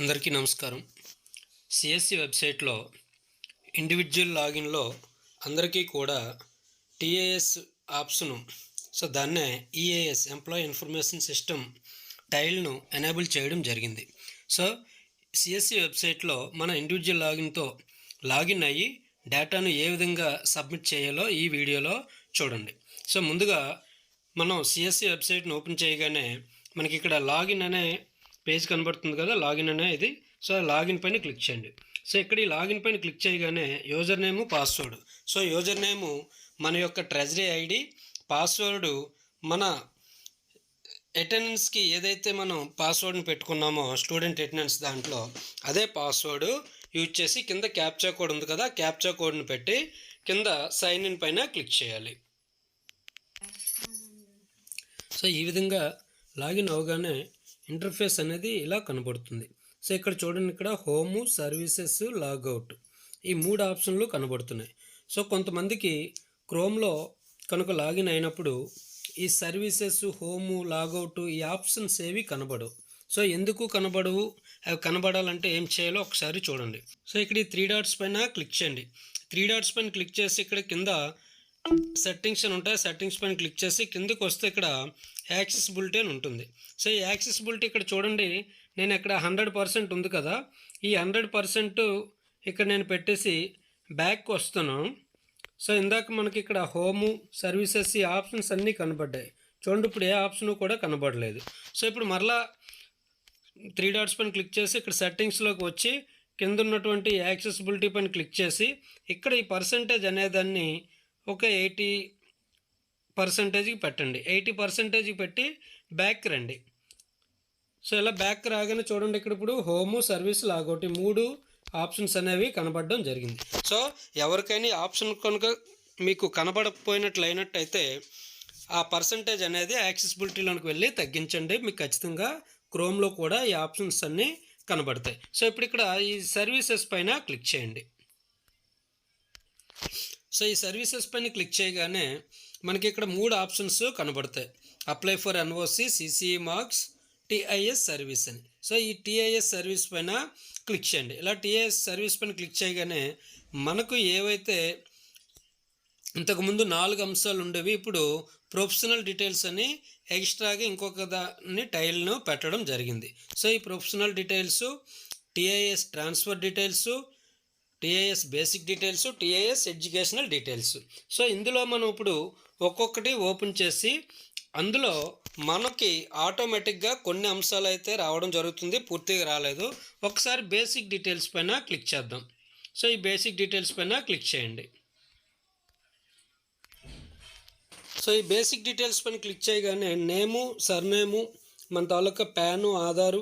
అందరికీ నమస్కారం. సిఎస్సి వెబ్సైట్లో ఇండివిజువల్ లాగిన్లో అందరికీ కూడా టీఏఎస్ యాప్స్ను సో దాన్నే ఈఏఎస్ ఎంప్లాయీ ఇన్ఫర్మేషన్ సిస్టమ్ టైల్ను ఎనేబుల్ చేయడం జరిగింది. సో సిఎస్సి వెబ్సైట్లో మన ఇండివిజువల్ లాగిన్తో లాగిన్ అయ్యి డేటాను ఏ విధంగా సబ్మిట్ చేయాలో ఈ వీడియోలో చూడండి. సో ముందుగా మనం సిఎస్సి వెబ్సైట్ను ఓపెన్ చేయగానే మనకి ఇక్కడ లాగిన్ అనే పేజ్ కనబడుతుంది కదా లాగిన్ అనే ఇది. సో లాగిన్ పైన క్లిక్ చేయండి. సో ఇక్కడ ఈ లాగిన్ పైన క్లిక్ చేయగానే user name password. So user name మన యొక్క ట్రెజరీ ఐడి పాస్వర్డ్ మన అటెండెన్స్కి ఏదైతే మనం పాస్వర్డ్ని పెట్టుకున్నామో స్టూడెంట్ అటెండెన్స్ దాంట్లో అదే పాస్వర్డ్ యూజ్ చేసి కింద క్యాప్చా కోడ్ ఉంది కదా క్యాప్చా కోడ్ని పెట్టి కింద సైన్ ఇన్ పైన క్లిక్ చేయాలి. సో ఈ విధంగా లాగిన్ అవగానే ఇంటర్ఫేస్ అనేది ఇలా కనబడుతుంది. సో ఇక్కడ చూడండి ఇక్కడ హోము సర్వీసెస్ లాగౌట్ ఈ మూడు ఆప్షన్లు కనబడుతున్నాయి. సో కొంతమందికి క్రోమ్లో కనుక లాగిన్ అయినప్పుడు ఈ సర్వీసెస్ హోము లాగౌట్ ఈ ఆప్షన్స్ ఏవి కనబడవు. సో ఎందుకు కనబడవు? అవి కనబడాలంటే ఏం చేయాలో ఒకసారి చూడండి. సో ఇక్కడ ఈ త్రీ డాట్స్ పైన క్లిక్ చేయండి. త్రీ డాట్స్ పైన క్లిక్ చేసి ఇక్కడ కింద సెట్టింగ్స్ అని ఉంటాయి. సెట్టింగ్స్ పైన క్లిక్ చేసి కిందకి వస్తే ఇక్కడ యాక్సెసిబిలిటీ అని ఉంటుంది. సో ఈ యాక్సెసిబిలిటీ ఇక్కడ చూడండి నేను ఇక్కడ హండ్రెడ్ పర్సెంట్ ఉంది కదా. ఈ హండ్రెడ్ పర్సెంట్ ఇక్కడ నేను పెట్టేసి బ్యాక్ వస్తాను సో ఇందాక మనకి ఇక్కడ హోము సర్వీసెస్ ఈ ఆప్షన్స్ అన్నీ కనబడ్డాయి. చూడండి ఇప్పుడు ఏ ఆప్షన్ కూడా కనబడలేదు. సో ఇప్పుడు మరలా త్రీ డాట్స్ పైన క్లిక్ చేసి ఇక్కడ సెట్టింగ్స్లోకి వచ్చి కింద ఉన్నటువంటి యాక్సెసిబిలిటీ పైన క్లిక్ చేసి ఇక్కడ ఈ పర్సంటేజ్ అనేదాన్ని ఒక ఎయిటీ పర్సంటేజ్కి పెట్టండి. ఎయిటీ పర్సంటేజ్కి పెట్టి బ్యాక్ రండి. సో ఇలా బ్యాక్ రాగానే చూడండి ఇక్కడ ఇప్పుడు హోము సర్వీస్ లాగౌట్ మూడు ఆప్షన్స్ అనేవి కనబడడం జరిగింది. సో ఎవరికైనా ఆప్షన్ కనుక మీకు కనబడకపోయినట్లు అయినట్టయితే ఆ పర్సంటేజ్ అనేది యాక్సెసిబిలిటీలోకి వెళ్ళి తగ్గించండి. మీకు ఖచ్చితంగా క్రోమ్లో కూడా ఈ ఆప్షన్స్ అన్నీ కనబడతాయి. సో ఇప్పుడు ఇక్కడ ఈ సర్వీసెస్ పైన క్లిక్ చేయండి. సో ఈ సర్వీసెస్ పైన క్లిక్ చేయగానే మనకి ఇక్కడ మూడు ఆప్షన్స్ కనబడతాయి. Apply for NOC CCE marks TIS service అని. సో ఈ టిఐఎస్ సర్వీస్ పైన క్లిక్ చేయండి. ఇలా టిఐఎస్ సర్వీస్ పైన క్లిక్ చేయగానే మనకు ఏవైతే ఇంతకుముందు నాలుగు అంశాలు ఉండేవి ఇప్పుడు ప్రొఫెషనల్ డీటెయిల్స్ అని ఎక్స్ట్రాగా ఇంకొక దాన్ని టైల్ను పెట్టడం జరిగింది. సో ఈ professional details TIS transfer details TIS basic details TIS educational details. So ఇందులో మనం ఇప్పుడు ఒక్కొక్కటి ఓపెన్ చేసి అందులో మనకి ఆటోమేటిక్గా కొన్ని అంశాలు అయితే రావడం జరుగుతుంది పూర్తిగా రాలేదు. ఒకసారి బేసిక్ డీటెయిల్స్ పైన క్లిక్ చేద్దాం. సో ఈ బేసిక్ డీటెయిల్స్ పైన క్లిక్ చేయండి. సో ఈ బేసిక్ డీటెయిల్స్ పైన క్లిక్ చేయగానే నేము సర్నేము మన తాలూకా ప్యాను ఆధారు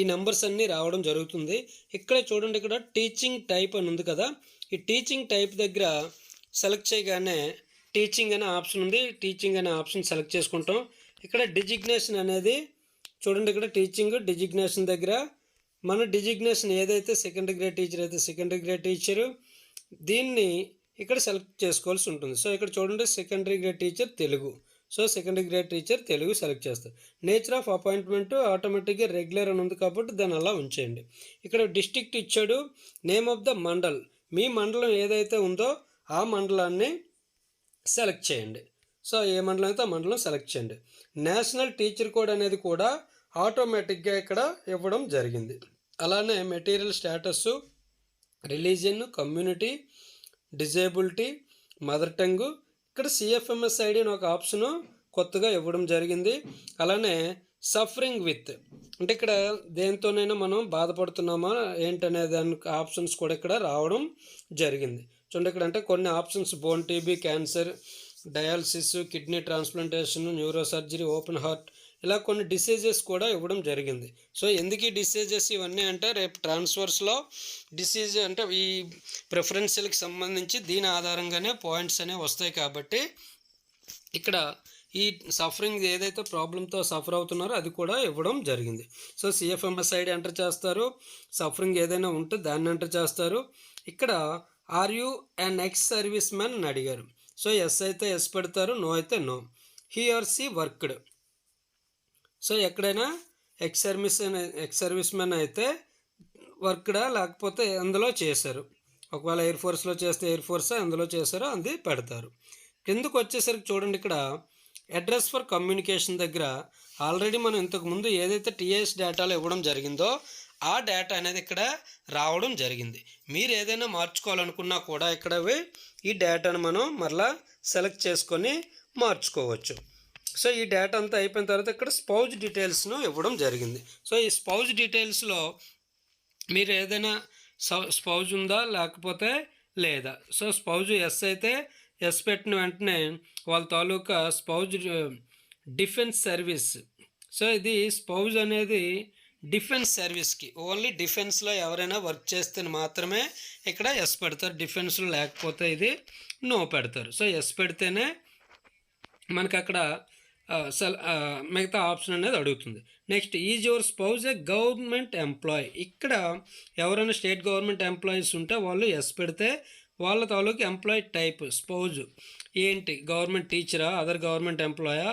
ఈ నెంబర్స్ అన్నీ రావడం జరుగుతుంది. ఇక్కడ చూడండి ఇక్కడ టీచింగ్ టైప్ అని ఉంది కదా. ఈ టీచింగ్ టైప్ దగ్గర సెలెక్ట్ చేయగానే టీచింగ్ అనే ఆప్షన్ ఉంది. టీచింగ్ అనే ఆప్షన్ సెలెక్ట్ చేసుకుంటాం. ఇక్కడ డిజిగ్నేషన్ అనేది చూడండి ఇక్కడ టీచింగ్ డిజిగ్నేషన్ దగ్గర మన డిజిగ్నేషన్ ఏదైతే సెకండరీ గ్రేడ్ టీచర్ అయితే సెకండరీ గ్రేడ్ టీచరు దీన్ని ఇక్కడ సెలెక్ట్ చేసుకోవాల్సి ఉంటుంది. సో ఇక్కడ చూడండి secondary grade teacher Telugu. So second grade teacher Telugu select చేస్తారు. నేచర్ ఆఫ్ అపాయింట్మెంట్ ఆటోమేటిక్గా రెగ్యులర్ అని ఉంది కాబట్టి దాన్ని అలా ఉంచేయండి. ఇక్కడ డిస్టిక్ట్ ఇచ్చాడు నేమ్ ఆఫ్ ద మండల్ మీ మండలం ఏదైతే ఉందో ఆ మండలాన్ని సెలెక్ట్ చేయండి. సో ఏ మండలం అయితే ఆ మండలం సెలెక్ట్ చేయండి. నేషనల్ టీచర్ కోడ్ అనేది కూడా ఆటోమేటిక్గా ఇక్కడ ఇవ్వడం జరిగింది. అలానే material status religion community disability mother tongue ఇక్కడ సిఎఫ్ఎంఎస్ ఐడి అని ఒక ఆప్షను కొత్తగా ఇవ్వడం జరిగింది. అలానే సఫరింగ్ విత్ అంటే ఇక్కడ దేంతోనైనా మనం బాధపడుతున్నామా ఏంటనే దానికి ఆప్షన్స్ కూడా ఇక్కడ రావడం జరిగింది. చూడండి ఇక్కడ అంటే కొన్ని options bone TB cancer dialysis kidney transplantation neuro surgery open heart ఇలా కొన్ని డిసీజెస్ కూడా ఇవ్వడం జరిగింది. సో ఎందుకు ఈ డిసీజెస్ ఇవన్నీ అంటే రేపు ట్రాన్స్ఫర్స్లో డిసీజ్ అంటే ఈ ప్రిఫరెన్షియల్కి సంబంధించి దీని ఆధారంగానే పాయింట్స్ అనేవి వస్తాయి కాబట్టి ఇక్కడ ఈ సఫరింగ్ ఏదైతే ప్రాబ్లంతో సఫర్ అవుతున్నారో అది కూడా ఇవ్వడం జరిగింది. సో సిఎఫ్ఎంఎస్ ఐడి ఎంటర్ చేస్తారు. సఫరింగ్ ఏదైనా ఉంటే దాన్ని ఎంటర్ చేస్తారు. ఇక్కడ are you and ex service man అని అడిగారు. సో ఎస్ అయితే ఎస్ పెడతారు నో అయితే no he or she worked so ఎక్కడైనా ex service ex service man అయితే వర్క్డా లేకపోతే అందులో చేశారు. ఒకవేళ ఎయిర్ ఫోర్స్లో చేస్తే ఎయిర్ ఫోర్స్ అందులో చేశారో అది పెడతారు. కిందకు వచ్చేసరికి చూడండి ఇక్కడ అడ్రస్ ఫర్ కమ్యూనికేషన్ దగ్గర ఆల్రెడీ మనం ఇంతకు ముందు ఏదైతే టీఎస్ డేటాలో ఇవ్వడం జరిగిందో ఆ డేటా అనేది ఇక్కడ రావడం జరిగింది. మీరు ఏదైనా మార్చుకోవాలనుకున్నా కూడా ఇక్కడ ఈ డేటాను మనం మరలా సెలెక్ట్ చేసుకొని మార్చుకోవచ్చు. సో ఈ డేటా అంతా అయిపోయిన తర్వాత ఇక్కడ స్పౌజ్ డీటెయిల్స్ను ఇవ్వడం జరిగింది. సో ఈ స్పౌజ్ డీటెయిల్స్లో మీరు ఏదైనా స్పౌజ్ ఉందా లేకపోతే లేదా? సో స్పౌజ్ ఎస్ అయితే ఎస్ పెట్టిన వెంటనే వాళ్ళ తాలూకా స్పౌజ్ డిఫెన్స్ సర్వీస్ సో ఇది స్పౌజ్ అనేది డిఫెన్స్ సర్వీస్కి ఓన్లీ డిఫెన్స్లో ఎవరైనా వర్క్ చేస్తే మాత్రమే ఇక్కడ ఎస్ పెడతారు. డిఫెన్స్లో లేకపోతే ఇది నో పెడతారు. సో ఎస్ పెడితేనే మనకు అక్కడ సెల్ మిగతా ఆప్షన్ అనేది అడుగుతుంది. Next is your spouse a government employee? ఇక్కడ ఎవరైనా స్టేట్ గవర్నమెంట్ ఎంప్లాయీస్ ఉంటే వాళ్ళు ఎస్ పెడితే వాళ్ళ తాలూకు ఎంప్లాయ్ టైప్ స్పౌజ్. ఏంటి? గవర్నమెంట్ టీచరా? అదర్ గవర్నమెంట్ ఎంప్లాయా?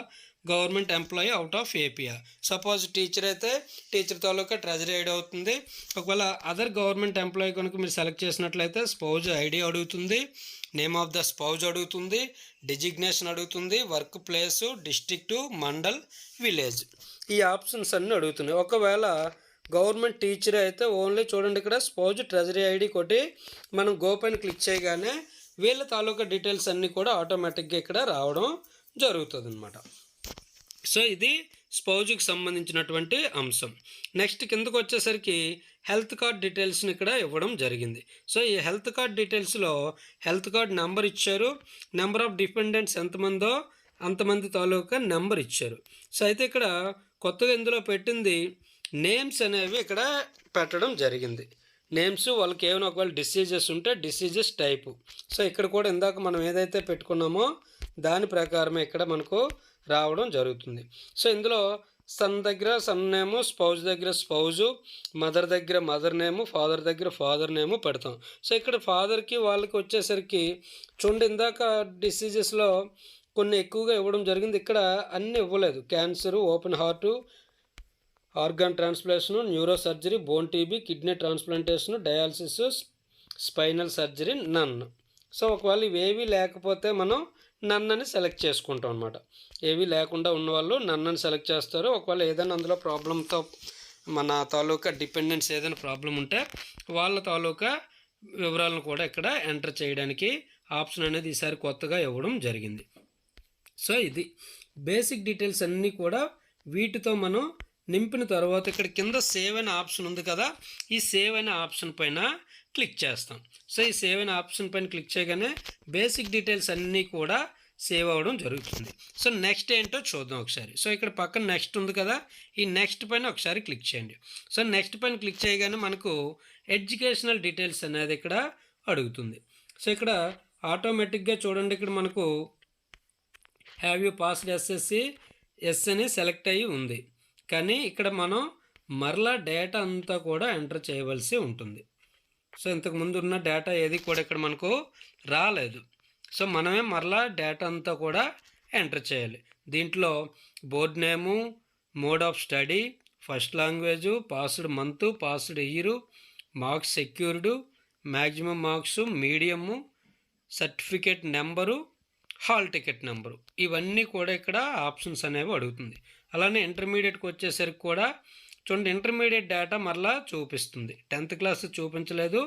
గవర్నమెంట్ ఎంప్లాయీ అవుట్ ఆఫ్ ఏపీఆ సపోజ్ టీచర్ అయితే టీచర్ తాలూకా ట్రెజరీ ఐడి అవుతుంది. ఒకవేళ అదర్ గవర్నమెంట్ ఎంప్లాయీ కనుక మీరు సెలెక్ట్ చేసినట్లయితే స్పౌజ్ ఐడి అడుగుతుంది. నేమ్ ఆఫ్ ద స్పౌజ్ అడుగుతుంది డిజిగ్నేషన్ అడుగుతుంది work place district mandal village. ఈ ఆప్షన్స్ అన్నీ అడుగుతున్నాయి. ఒకవేళ గవర్నమెంట్ టీచర్ అయితే ఓన్లీ చూడండి ఇక్కడ స్పౌజ్ ట్రెజరీ ఐడి కొట్టి మనం గోపెన్ క్లిక్ చేయగానే వీళ్ళ తాలూకా డీటెయిల్స్ అన్నీ కూడా ఆటోమేటిక్గా ఇక్కడ రావడం జరుగుతుంది అనమాట సో ఇది స్పౌజ్కి సంబంధించినటువంటి అంశం. నెక్స్ట్ కిందకు వచ్చేసరికి హెల్త్ కార్డ్ డీటెయిల్స్ని ఇక్కడ ఇవ్వడం జరిగింది. సో ఈ హెల్త్ కార్డ్ డీటెయిల్స్లో హెల్త్ కార్డ్ నెంబర్ ఇచ్చారు. నెంబర్ ఆఫ్ డిపెండెంట్స్ ఎంతమందో అంతమంది తాలూకా నెంబర్ ఇచ్చారు. సో అయితే ఇక్కడ కొత్తగా ఇందులో పెట్టింది నేమ్స్ అనేవి ఇక్కడ పెట్టడం జరిగింది. నేమ్స్ వాళ్ళకి ఏమైనా ఒకవేళ డిసీజెస్ ఉంటే డిసీజెస్ టైపు. సో ఇక్కడ కూడా ఇందాక మనం ఏదైతే పెట్టుకున్నామో దాని ప్రకారమే ఇక్కడ మనకు రావడం జరుగుతుంది. సో ఇందులో సన్ దగ్గర సన్ నేము స్పౌజ్ దగ్గర స్పౌజు మదర్ దగ్గర మదర్ నేము ఫాదర్ దగ్గర ఫాదర్ నేము పెడతాం. సో ఇక్కడ ఫాదర్కి వాళ్ళకి వచ్చేసరికి చూడండి ఇందాక డిసీజెస్లో కొన్ని ఎక్కువగా ఇవ్వడం జరిగింది. ఇక్కడ అన్నీ ఇవ్వలేదు. Cancer open heart organ transplantation neuro surgery bone TB kidney transplantation dialysis spinal surgery none. So ఒకవేళ ఇవేవి లేకపోతే మనం నన్నని సెలెక్ట్ చేసుకుంటాం అనమాట ఏవి లేకుండా ఉన్నవాళ్ళు నన్నని సెలెక్ట్ చేస్తారు. ఒకవేళ ఏదైనా అందులో ప్రాబ్లంతో మన తాలూకా డిపెండెన్స్ ఏదైనా ప్రాబ్లం ఉంటే వాళ్ళ తాలూకా వివరాలను కూడా ఇక్కడ ఎంటర్ చేయడానికి ఆప్షన్ అనేది ఈసారి కొత్తగా ఇవ్వడం జరిగింది. సో ఇది బేసిక్ డీటెయిల్స్ అన్నీ కూడా వీటితో మనం నింపిన తర్వాత ఇక్కడ కింద సేవ్ అనే ఆప్షన్ ఉంది కదా. ఈ సేవ్ అనే ఆప్షన్ పైన క్లిక్ చేస్తాం. సో ఈ సేవ్ అయిన ఆప్షన్ పైన క్లిక్ చేయగానే బేసిక్ డీటెయిల్స్ అన్నీ కూడా సేవ్ అవ్వడం జరుగుతుంది. సో నెక్స్ట్ ఏంటో చూద్దాం ఒకసారి. సో ఇక్కడ పక్కన నెక్స్ట్ ఉంది కదా ఈ నెక్స్ట్ పైన ఒకసారి క్లిక్ చేయండి. సో నెక్స్ట్ పైన క్లిక్ చేయగానే మనకు ఎడ్యుకేషనల్ డీటెయిల్స్ అనేది ఇక్కడ అడుగుతుంది. సో ఇక్కడ ఆటోమేటిక్గా చూడండి ఇక్కడ మనకు have you passed SSC yes అని సెలెక్ట్ అయ్యి ఉంది. కానీ ఇక్కడ మనం మరలా డేటా అంతా కూడా ఎంటర్ చేయవలసి ఉంటుంది. సో ఇంతకు ముందు ఉన్న డేటా ఏది కూడా ఇక్కడ మనకు రాలేదు. సో మనమే మరలా డేటా అంతా కూడా ఎంటర్ చేయాలి. దీంట్లో board name mode of study first language passed month passed year marks secured maximum marks medium certificate number hall ticket number ఇవన్నీ కూడా ఇక్కడ ఆప్షన్స్ అనేవి అడుగుతుంది. అలానే ఇంటర్మీడియట్కి వచ్చేసరికి కూడా చూడండి ఇంటర్మీడియట్ డేటా మరలా చూపిస్తుంది. టెన్త్ క్లాస్ చూపించలేదు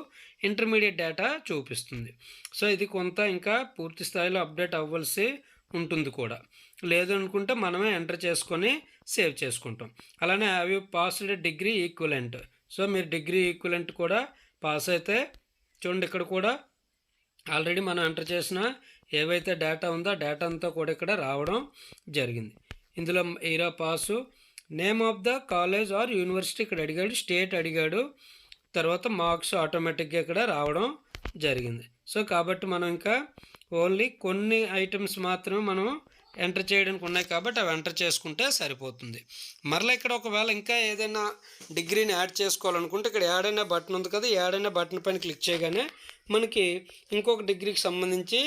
ఇంటర్మీడియట్ డేటా చూపిస్తుంది. సో ఇది కొంత ఇంకా పూర్తి స్థాయిలో అప్డేట్ అవ్వాల్సి ఉంటుంది కూడా. లేదు అనుకుంటే మనమే ఎంటర్ చేసుకొని సేవ్ చేసుకుంటాం. అలానే అవి పాస్డ్ డిగ్రీ ఈక్వలెంట్ సో మీరు డిగ్రీ ఈక్వలెంట్ కూడా పాస్ అయితే చూడండి ఇక్కడ కూడా ఆల్రెడీ మనం ఎంటర్ చేసిన ఏవైతే డేటా ఉందో ఆ డేటా అంతా కూడా ఇక్కడ రావడం జరిగింది. ఇందులో ఈరా pass name of the college or university ఇక్కడ అడిగాడు స్టేట్ అడిగాడు తర్వాత మార్క్స్ ఆటోమేటిక్గా ఇక్కడ రావడం జరిగింది. సో కాబట్టి మనం ఇంకా ఓన్లీ కొన్ని ఐటమ్స్ మాత్రమే మనం ఎంటర్ చేయడానికి ఉన్నాయి కాబట్టి అవి ఎంటర్ చేసుకుంటే సరిపోతుంది. మరలా ఇక్కడ ఒకవేళ ఇంకా ఏదైనా డిగ్రీని యాడ్ చేసుకోవాలనుకుంటే ఇక్కడ యాడ్ అనే బటన్ ఉంది కదా యాడ్ అనే బటన్ పైన క్లిక్ చేయగానే మనకి ఇంకొక డిగ్రీకి సంబంధించి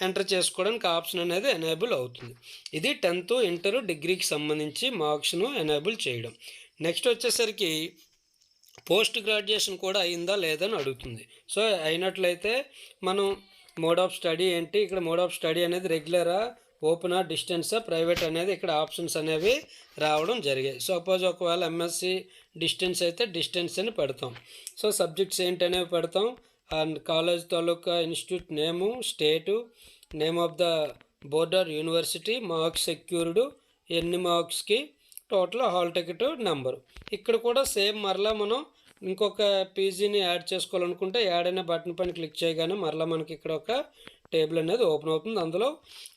ఎంటర్ చేసుకోవడానికి ఆప్షన్ అనేది ఎనేబుల్ అవుతుంది. ఇది టెన్త్ ఇంటర్ డిగ్రీకి సంబంధించి మార్క్స్ను ఎనేబుల్ చేయడం. నెక్స్ట్ వచ్చేసరికి పోస్ట్ గ్రాడ్యుయేషన్ కూడా అయిందా లేదని అడుగుతుంది. సో అయినట్లయితే మనం మోడ్ ఆఫ్ స్టడీ ఏంటి? ఇక్కడ మోడ్ ఆఫ్ స్టడీ అనేది రెగ్యులరా ఓపెనా డిస్టెన్సా ప్రైవేట్ అనేది ఇక్కడ ఆప్షన్స్ అనేవి రావడం జరిగాయి. సపోజ్ ఒకవేళ ఎంఎస్సి డిస్టెన్స్ అయితే డిస్టెన్స్ అని పెడతాం. సో సబ్జెక్ట్స్ ఏంటి అనేవి పెడతాం? And college taluka institute name state name of the board or university marks secured ఎన్ని మార్క్స్కి టోటల్ హాల్ టికెట్ నెంబరు. ఇక్కడ కూడా సేమ్ మరలా మనం ఇంకొక పీజీని యాడ్ చేసుకోవాలనుకుంటే యాడ్ అనే బటన్ పైన క్లిక్ చేయగానే మరలా మనకి ఇక్కడ ఒక టేబుల్ అనేది ఓపెన్ అవుతుంది. అందులో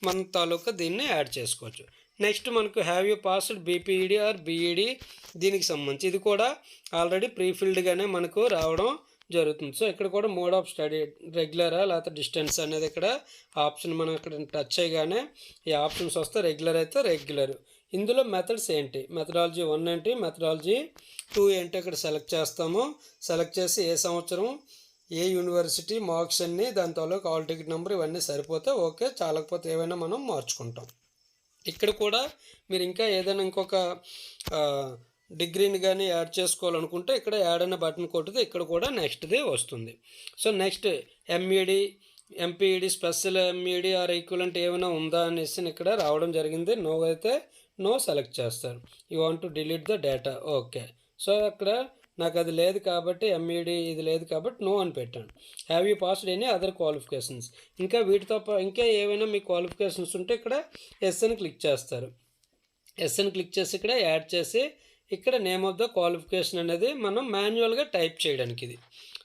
మన తాలూకా దీన్ని యాడ్ చేసుకోవచ్చు. నెక్స్ట్ మనకు have you passed BPEd or BEd దీనికి సంబంధించి. ఇది కూడా ఆల్రెడీ ప్రీఫిల్డ్గానే మనకు రావడం జరుగుతుంది. సో ఇక్కడ కూడా మోడ్ ఆఫ్ స్టడీ రెగ్యులరా లేకపోతే డిస్టెన్స్ అనేది ఇక్కడ ఆప్షన్ మనం ఇక్కడ టచ్ చేయగానే ఈ ఆప్షన్స్ వస్తే రెగ్యులర్ అయితే రెగ్యులర్. ఇందులో మెథడ్స్ ఏంటి? మెథడాలజీ వన్ ఏంటి? మెథడాలజీ టూ ఏంటి? ఇక్కడ సెలెక్ట్ చేస్తాము. సెలెక్ట్ చేసి ఏ సంవత్సరం ఏ యూనివర్సిటీ మార్క్స్ అన్ని దాని తర్వాత ఆల్ టికెట్ నెంబర్ ఇవన్నీ సరిపోతే ఓకే చాలకపోతే ఏవైనా మనం మార్చుకుంటాం. ఇక్కడ కూడా మీరు ఇంకా ఏదైనా ఇంకొక డిగ్రీని కానీ యాడ్ చేసుకోవాలనుకుంటే ఇక్కడ యాడ్ అనే బటన్ కొట్టితే ఇక్కడ కూడా నెక్స్ట్ది వస్తుంది. So next MEd MPEd special MEd or equivalent ఏమైనా ఉందా అనేసి ఇక్కడ రావడం జరిగింది. నో అయితే నో సెలెక్ట్ చేస్తారు. You want to delete the data okay so అక్కడ నాకు అది లేదు కాబట్టి ఎంఈడి ఇది లేదు కాబట్టి నో అని పెట్టాను. Have you passed any other qualifications ఇంకా వీటితో ఇంకా ఏవైనా మీ క్వాలిఫికేషన్స్ ఉంటే ఇక్కడ ఎస్ అని క్లిక్ చేస్తారు. ఎస్ అని క్లిక్ చేసి ఇక్కడ యాడ్ చేసి ఇక్కడ నేమ్ ఆఫ్ ద క్వాలిఫికేషన్ అనేది మనం మాన్యువల్గా టైప్ చేయడానికి ఇది.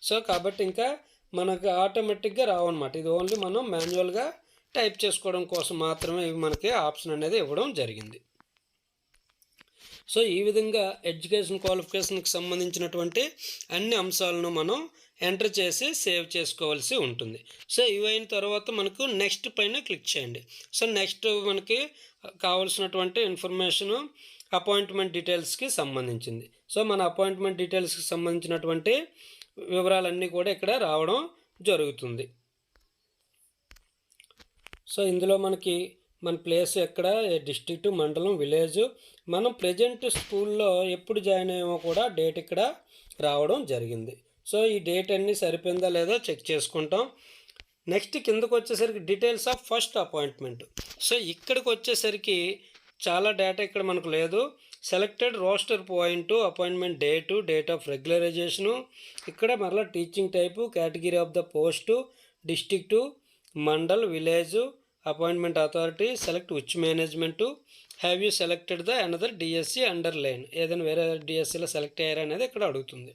సో కాబట్టి ఇంకా మనకు ఆటోమేటిక్గా రావన్నమాట ఇది ఓన్లీ మనం మాన్యువల్గా టైప్ చేసుకోవడం కోసం మాత్రమే ఇవి మనకి ఆప్షన్ అనేది ఇవ్వడం జరిగింది. సో ఈ విధంగా ఎడ్యుకేషన్ క్వాలిఫికేషన్కి సంబంధించినటువంటి అన్ని అంశాలను మనం ఎంటర్ చేసి సేవ్ చేసుకోవాల్సి ఉంటుంది. సో ఇవైన తర్వాత మనకు నెక్స్ట్ పైన క్లిక్ చేయండి. సో నెక్స్ట్ మనకి కావాల్సినటువంటి ఇన్ఫర్మేషను అపాయింట్మెంట్ డీటెయిల్స్కి సంబంధించింది. సో మన అపాయింట్మెంట్ డీటెయిల్స్కి సంబంధించినటువంటి వివరాలన్నీ కూడా ఇక్కడ రావడం జరుగుతుంది. సో ఇందులో మనకి మన ప్లేస్ ఎక్కడ? డిస్ట్రిక్ట్ మండలం విలేజ్? మనం ప్రజెంట్ స్కూల్లో ఎప్పుడు జాయిన్ అయ్యామో కూడా డేట్ ఇక్కడ రావడం జరిగింది. సో ఈ డేట్ అన్నీ సరిపోయిందా లేదో చెక్ చేసుకుంటాం. నెక్స్ట్ కిందకు వచ్చేసరికి details of first appointment. So ఇక్కడికి వచ్చేసరికి చాలా డేటా ఇక్కడ మనకు లేదు. Selected roster point appointment date date of regularisation ఇక్కడ మరలా teaching type category of the post district mandal village appointment authority select which management have you selected the another DSC under line ఏదైనా వేరే డిఎస్సిలో select అయ్యారా అనేది ఇక్కడ అడుగుతుంది.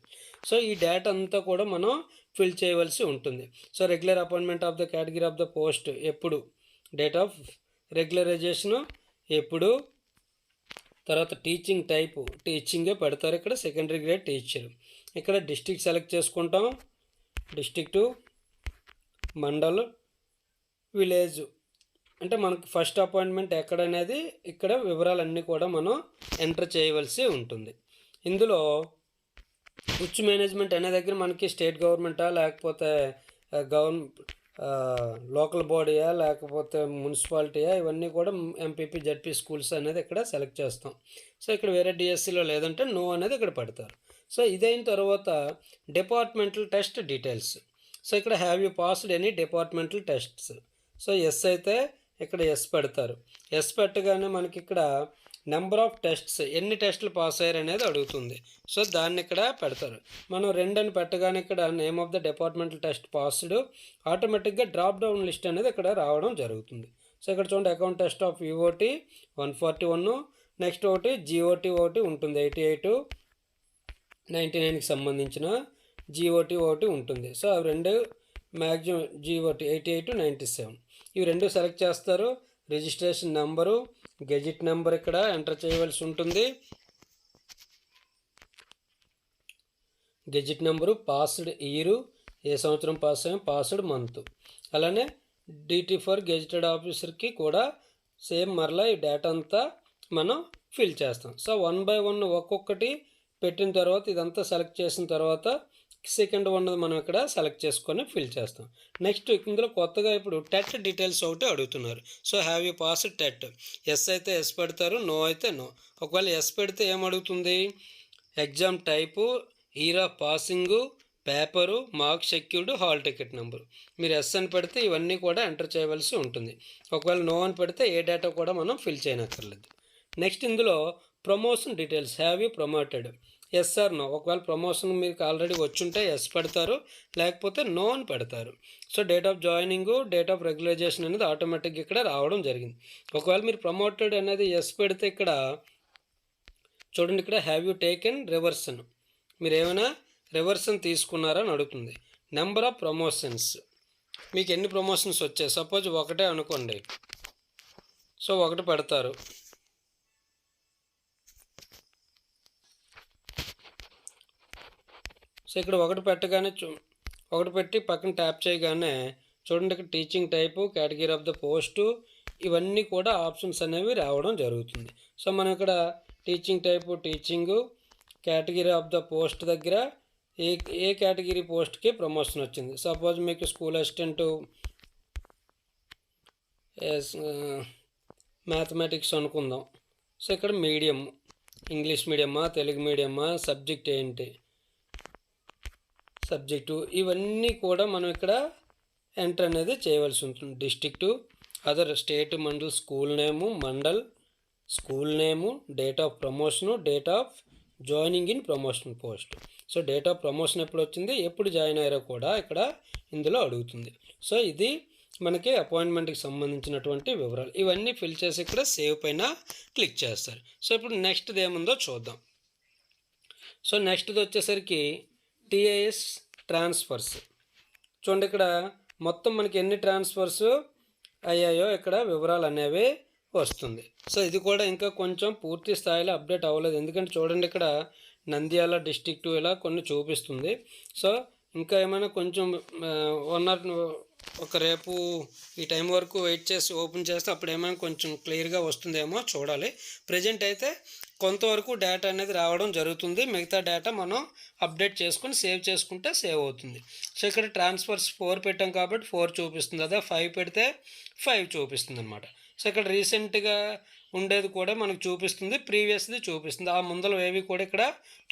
So ఈ డేటా అంతా కూడా మనం ఫిల్ చేయవలసి ఉంటుంది. So regular appointment of the category of the post ఎప్పుడు? డేట్ ఆఫ్ రెగ్యులరైజేషను ఎప్పుడు? తర్వాత టీచింగ్ టైపు టీచింగే పెడతారు ఇక్కడ సెకండరీ గ్రేడ్ టీచర్ ఇక్కడ డిస్టిక్ సెలెక్ట్ చేసుకుంటాం. డిస్టిక్టు మండల్ విలేజ్ అంటే మనకు ఫస్ట్ అపాయింట్మెంట్ ఎక్కడనేది ఇక్కడ వివరాలన్నీ కూడా మనం ఎంటర్ చేయవలసి ఉంటుంది. ఇందులో ఉచ్ మేనేజ్మెంట్ అనే దగ్గర మనకి స్టేట్ గవర్నమెంటా లేకపోతే గవర్న లోకల్ బాడీయా లేకపోతే మున్సిపాలిటీయా ఇవన్నీ కూడా ఎంపీపీ జడ్పీ స్కూల్స్ అనేది ఇక్కడ సెలెక్ట్ చేస్తాం. సో ఇక్కడ వేరే డిఎస్సిలో లేదంటే నో అనేది ఇక్కడ పెడతారు. సో ఇదైన తర్వాత డిపార్ట్మెంటల్ టెస్ట్ డీటెయిల్స్ సో ఇక్కడ have you passed any departmental tests so yes అయితే ఇక్కడ ఎస్ పెడతారు. ఎస్ పెట్టగానే మనకి ఇక్కడ నెంబర్ ఆఫ్ టెస్ట్స్ ఎన్ని టెస్టులు పాస్ అయ్యారు అనేది అడుగుతుంది. సో దాన్ని ఇక్కడ పెడతారు. మనం రెండు అని పెట్టగానే ఇక్కడ name of the departmental test passed ఆటోమేటిక్గా డ్రాప్ డౌన్ లిస్ట్ అనేది ఇక్కడ రావడం జరుగుతుంది. సో ఇక్కడ చూడండి account test of EOT one forty one next ఒకటి జిఓటీ ఒకటి ఉంటుంది. ఎయిటీ ఎయిట్ నైంటీ నైన్కి సంబంధించిన జిఓటీ ఒకటి ఉంటుంది. సో అవి రెండు maximum GOT eighty eight ninety seven ఇవి రెండు సెలెక్ట్ చేస్తారు. రిజిస్ట్రేషన్ నెంబరు గెజిట్ నెంబర్ ఇక్కడ ఎంటర్ చేయవలసి ఉంటుంది. గెజిట్ నెంబరు పాస్డ్ ఇయరు ఏ సంవత్సరం పాస్ అయ్యాం పాస్డ్ మంత్. అలానే డీటీ ఫర్ గెజిటెడ్ ఆఫీసర్కి కూడా సేమ్ మరలా ఈ డేటా అంతా మనం ఫిల్ చేస్తాం. సో వన్ బై వన్ ఒక్కొక్కటి పెట్టిన తర్వాత ఇదంతా సెలెక్ట్ చేసిన తర్వాత సెకండ్ ఉన్నది మనం ఇక్కడ సెలెక్ట్ చేసుకొని ఫిల్ చేస్తాం. నెక్స్ట్ ఇందులో కొత్తగా ఇప్పుడు టెట్ డీటెయిల్స్ ఒకటి అడుగుతున్నారు. So have you pass TET? Yes అయితే ఎస్ పెడతారు నో అయితే నో. ఒకవేళ ఎస్ పెడితే ఏం అడుగుతుంది? Exam type year of passing paper mark secured hall ticket number. మీరు ఎస్ అని పెడితే ఇవన్నీ కూడా ఎంటర్ చేయవలసి ఉంటుంది. ఒకవేళ నో అని పెడితే ఏ డేటా కూడా మనం ఫిల్ చేయనక్కర్లేదు. నెక్స్ట్ ఇందులో promotion details. Have you promoted? Yes or no ఒకవేళ ప్రమోషన్ మీకు ఆల్రెడీ వచ్చుంటే ఎస్ పెడతారు. లేకపోతే నో అని పెడతారు. So date of joining date of regularisation అనేది ఆటోమేటిక్గా ఇక్కడ రావడం జరిగింది. ఒకవేళ మీరు ప్రమోటెడ్ అనేది ఎస్ పెడితే ఇక్కడ చూడండి ఇక్కడ హ్యావ్ యూ టేకెన్ రివర్సన్ మీరు ఏమైనా రివర్సన్ తీసుకున్నారా అని అడుగుతుంది. నెంబర్ ఆఫ్ ప్రమోషన్స్ మీకు ఎన్ని ప్రమోషన్స్ వచ్చాయి? సపోజ్ ఒకటే అనుకోండి. సో ఒకటి పెడతారు. సో ఇక్కడ ఒకటి పెట్టగానే చూ ఒకటి పెట్టి పక్కన ట్యాప్ చేయగానే చూడండి ఇక్కడ teaching type category of the post ఇవన్నీ కూడా ఆప్షన్స్ అనేవి రావడం జరుగుతుంది. సో మనం ఇక్కడ teaching type teaching category of the post దగ్గర ఏ ఏ కేటగిరీ పోస్ట్కి ప్రమోషన్ వచ్చింది? సపోజ్ మీకు స్కూల్ అసిస్టెంట్ మ్యాథమెటిక్స్ అనుకుందాం. సో ఇక్కడ మీడియం ఇంగ్లీష్ మీడియమా తెలుగు మీడియమా సబ్జెక్ట్ ఏంటి? సబ్జెక్టు ఇవన్నీ కూడా మనం ఇక్కడ ఎంటర్ అనేది చేయవలసి ఉంటుంది. District other state mandal school name mandal school name date of promotion date of joining in promotion post so date of promotion ఎప్పుడు వచ్చింది? ఎప్పుడు జాయిన్ అయ్యారో కూడా ఇక్కడ ఇందులో అడుగుతుంది. సో ఇది మనకి అపాయింట్మెంట్కి సంబంధించినటువంటి వివరాలు. ఇవన్నీ ఫిల్ చేసి ఇక్కడ సేవ్ పైన క్లిక్ చేస్తారు. సో ఇప్పుడు నెక్స్ట్ది ఏముందో చూద్దాం. సో నెక్స్ట్ది వచ్చేసరికి టిఐఎస్ ట్రాన్స్ఫర్స్. చూడండి ఇక్కడ మొత్తం మనకి ఎన్ని ట్రాన్స్ఫర్స్ అయ్యాయో ఇక్కడ వివరాలు అనేవి వస్తుంది. సో ఇది కూడా ఇంకా కొంచెం పూర్తి స్థాయిలో అప్డేట్ అవ్వలేదు. ఎందుకంటే చూడండి ఇక్కడ నంద్యాల డిస్టిక్ట్ ఇలా కొన్ని చూపిస్తుంది. సో ఇంకా ఏమైనా కొంచెం వన్ ఆర్ ఒక రేపు ఈ టైం వరకు వెయిట్ చేసి ఓపెన్ చేస్తే అప్పుడు ఏమైనా కొంచెం క్లియర్గా వస్తుందేమో చూడాలి. ప్రజెంట్ అయితే కొంతవరకు డేటా అనేది రావడం జరుగుతుంది. మిగతా డేటా మనం అప్డేట్ చేసుకుని సేవ్ చేసుకుంటే సేవ్ అవుతుంది. సో ఇక్కడ ట్రాన్స్ఫర్స్ ఫోర్ పెట్టాం కాబట్టి ఫోర్ చూపిస్తుంది. అదే ఫైవ్ పెడితే ఫైవ్ చూపిస్తుంది అనమాట సో ఇక్కడ రీసెంట్గా ఉండేది కూడా మనకు చూపిస్తుంది. ప్రీవియస్ది చూపిస్తుంది. ఆ ముందలు ఏవి కూడా ఇక్కడ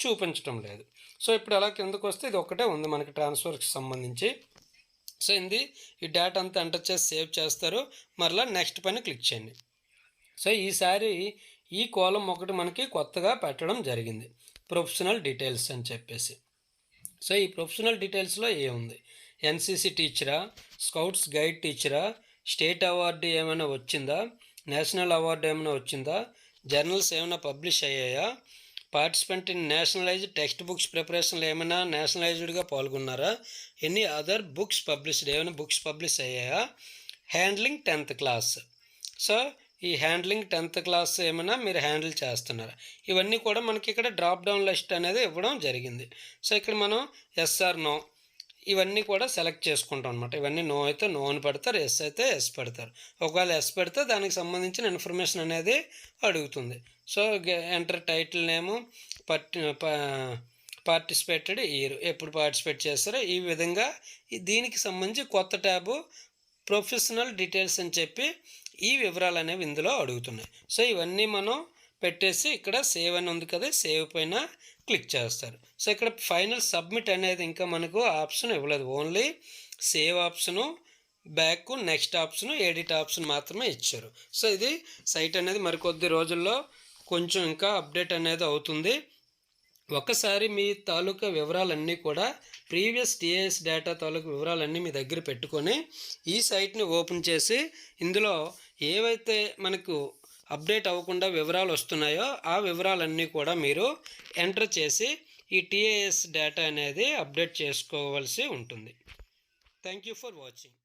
చూపించడం లేదు. సో ఇప్పుడు అలా కిందకు వస్తే ఇది ఒకటే ఉంది మనకి ట్రాన్స్ఫర్కి సంబంధించి. సో ఇది ఈ డేటా అంతా ఎంటర్ చేసి సేవ్ చేస్తారు. మరలా నెక్స్ట్ పైన క్లిక్ చేయండి. సో ఈసారి ఈ కోలం ఒకటి మనకి కొత్తగా పెట్టడం జరిగింది. ప్రొఫెషనల్ డీటెయిల్స్ అని చెప్పేసి. సో ఈ ప్రొఫెషనల్ డీటెయిల్స్లో ఏముంది ఎన్సీసీ టీచరా స్కౌట్స్ గైడ్ టీచరా స్టేట్ అవార్డు ఏమైనా వచ్చిందా? నేషనల్ అవార్డు ఏమైనా వచ్చిందా? జర్నల్స్ ఏమైనా పబ్లిష్ అయ్యాయా? Participant in nationalized text books ప్రిపరేషన్లో ఏమైనా నేషనలైజ్డ్గా పాల్గొన్నారా? ఎనీ అదర్ బుక్స్ పబ్లిష్డ్ ఏమైనా బుక్స్ పబ్లిష్ అయ్యాయా? Handling tenth class. సో ఈ హ్యాండ్లింగ్ టెన్త్ క్లాస్ ఏమైనా మీరు హ్యాండిల్ చేస్తున్నారా? ఇవన్నీ కూడా మనకి ఇక్కడ డ్రాప్ డౌన్ లిస్ట్ అనేది ఇవ్వడం జరిగింది. సో ఇక్కడ మనం ఎస్ఆర్ నో ఇవన్నీ కూడా సెలెక్ట్ చేసుకుంటాం అనమాట ఇవన్నీ నో అయితే నో అని పెడతారు ఎస్ అయితే ఎస్ పెడతారు. ఒకవేళ ఎస్ పెడితే దానికి సంబంధించిన ఇన్ఫర్మేషన్ అనేది అడుగుతుంది. సో ఎంటర్ టైటిల్ నేము పర్టి పార్టిసిపేటెడ్ ఇయర్ ఎప్పుడు పార్టిసిపేట్ చేస్తారో ఈ విధంగా దీనికి సంబంధించి కొత్త ట్యాబు ప్రొఫెషనల్ డీటెయిల్స్ అని చెప్పి ఈ వివరాలు అనేవి ఇందులో అడుగుతున్నాయి. సో ఇవన్నీ మనం పెట్టేసి ఇక్కడ సేవ్ అని ఉంది కదా సేవ్ పైన క్లిక్ చేస్తారు. సో ఇక్కడ ఫైనల్ సబ్మిట్ అనేది ఇంకా మనకు ఆప్షన్ ఇవ్వలేదు. Only save option back next option edit option మాత్రమే ఇచ్చారు. సో ఇది సైట్ అనేది మరికొద్ది రోజుల్లో కొంచెం ఇంకా అప్డేట్ అనేది అవుతుంది. ఒకసారి మీ తాలూకా వివరాలన్నీ కూడా ప్రీవియస్ టీఏఎస్ డేటా తాలూకా వివరాలన్నీ మీ దగ్గర పెట్టుకొని ఈ సైట్ని ఓపెన్ చేసి ఇందులో ఏవైతే మనకు అప్డేట్ అవ్వకుండా వివరాలు వస్తున్నాయో ఆ వివరాలన్నీ కూడా మీరు ఎంటర్ చేసి ఈ టీఏఎస్ డేటా అనేది అప్డేట్ చేసుకోవాల్సి ఉంటుంది. Thank you for watching.